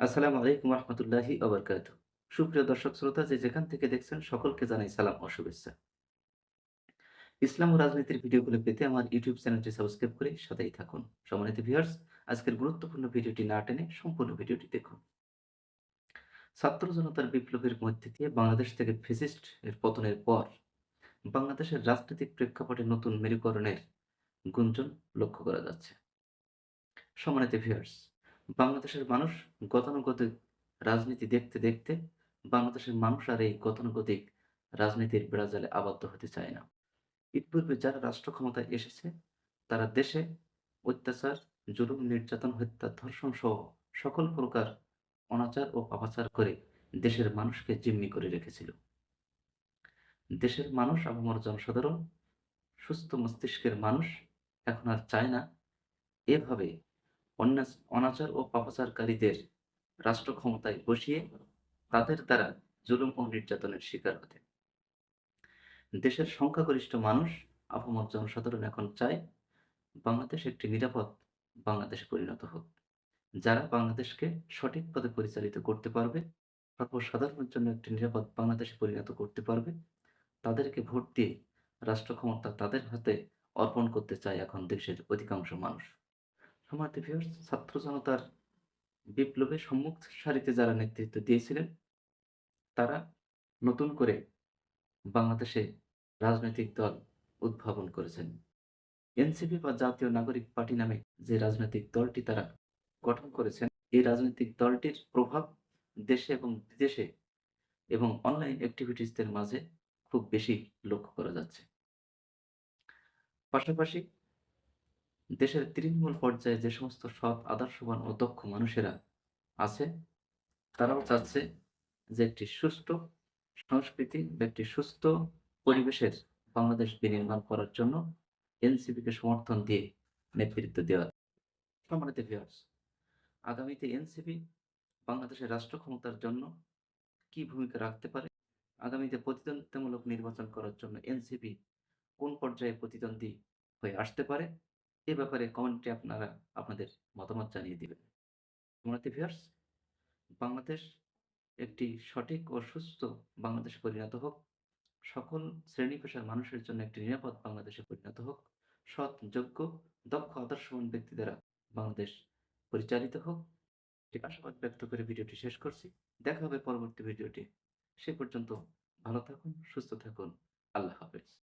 আসসালামু আলাইকুম রহমতুল্লাহি ওবরকাত। সুপ্রিয় দর্শক শ্রোতা, যে যেখান থেকে দেখছেন, সকলকে জানাই সালাম ও শুভেচ্ছা। ইসলাম ও রাজনীতির ভিডিওগুলো পেতে আমার ইউটিউব চ্যানেলটি সাবস্ক্রাইব করে সাথেই থাকুন। সম্মানিত ভিউয়ার্স, আজকের গুরুত্বপূর্ণ ভিডিওটি না টেনে সম্পূর্ণ ভিডিওটি দেখুন। ছাত্র জনতার বিপ্লবের মধ্যে দিয়ে বাংলাদেশ থেকে ফেসিস্ট এর পতনের পর বাংলাদেশের রাজনৈতিক প্রেক্ষাপটে নতুন মেরুকরণের গুঞ্জন লক্ষ্য করা যাচ্ছে। সম্মানিত ভিউয়ার্স বাংলাদেশের মানুষ গতানুগতিক রাজনীতি দেখতে দেখতে বাংলাদেশের মানুষ আর এই গতানুগতিক রাজনীতির বেড়াজালে আবদ্ধ হতে চায় না। ইতিপূর্বে যারা রাষ্ট্র ক্ষমতায় এসেছে, তারা দেশে অত্যাচার, জুলুম, নির্যাতন, হত্যা, ধর্ষণ সহ সকল প্রকার অনাচার ও পাপাচার করে দেশের মানুষকে জিম্মি করে রেখেছিল। দেশের মানুষ আপামর জনসাধারণ, সুস্থ মস্তিষ্কের মানুষ এখন আর চায় না এভাবে অনাচার ও পাপাচারকারীদের রাষ্ট্র ক্ষমতায় বসিয়ে তাদের দ্বারা জুলুম ও নির্যাতনের শিকার হতে। দেশের সংখ্যাগরিষ্ঠ মানুষ আপামর জনসাধারণ এখন চায় বাংলাদেশ একটি নিরাপদ বাংলাদেশে পরিণত হোক। যারা বাংলাদেশকে সঠিক পথে পরিচালিত করতে পারবে, সর্বসাধারণের জন্য একটি নিরাপদ বাংলাদেশে পরিণত করতে পারবে, তাদেরকে ভোট দিয়ে রাষ্ট্র ক্ষমতা তাদের হাতে অর্পণ করতে চায় এখন দেশের অধিকাংশ মানুষ। সম্মানিত ভিউয়ার্স, ছাত্র জনতার বিপ্লবে সম্মুখ সারিতে যারা নেতৃত্ব দিয়েছিলেন, তারা নতুন করে বাংলাদেশে রাজনৈতিক দল উদ্ভাবন করেছেন। এনসিপি বা জাতীয় নাগরিক পার্টি নামে যে রাজনৈতিক দলটি তারা গঠন করেছেন, এই রাজনৈতিক দলটির প্রভাব দেশে এবং বিদেশে এবং অনলাইন অ্যাক্টিভিটিসদের মাঝে খুব বেশি লক্ষ্য করা যাচ্ছে। পাশাপাশি দেশের তৃণমূল পর্যায়ে যে সমস্ত সৎ, আদর্শবান ও দক্ষ মানুষেরা আছে, তারাও চাচ্ছে যে একটি সুষ্ঠু সংস্কৃতি বা একটি সুস্থ পরিবেশের বাংলাদেশ বিনির্মাণ করার জন্য এনসিপিকে সমর্থন দিয়ে নেতৃত্ব দেওয়ার। সম্মানিত ভিউয়ার্স, আগামীতে এনসিপি বাংলাদেশের রাষ্ট্র ক্ষমতার জন্য কি ভূমিকা রাখতে পারে? আগামীতে প্রতিদ্বন্দ্বিতামূলক নির্বাচন করার জন্য এনসিপি কোন পর্যায়ে প্রতিদ্বন্দ্বী হয়ে আসতে পারে? এ ব্যাপারে কমেন্টে আপনারা আপনাদের মতামত জানিয়ে দিবেন। সম্মানিত ভিউয়ার্স, বাংলাদেশ একটি সঠিক ও সুস্থ বাংলাদেশে পরিণত হোক। সকল শ্রেণি পেশার মানুষের জন্য একটি নিরাপদ বাংলাদেশে পরিণত হোক। সৎ, যোগ্য, দক্ষ, আদর্শবান ব্যক্তি দ্বারা বাংলাদেশ পরিচালিত হোক। একটি আশাবাদ ব্যক্ত করে ভিডিওটি শেষ করছি। দেখা হবে পরবর্তী ভিডিওটি। সে পর্যন্ত ভালো থাকুন, সুস্থ থাকুন। আল্লাহ হাফেজ।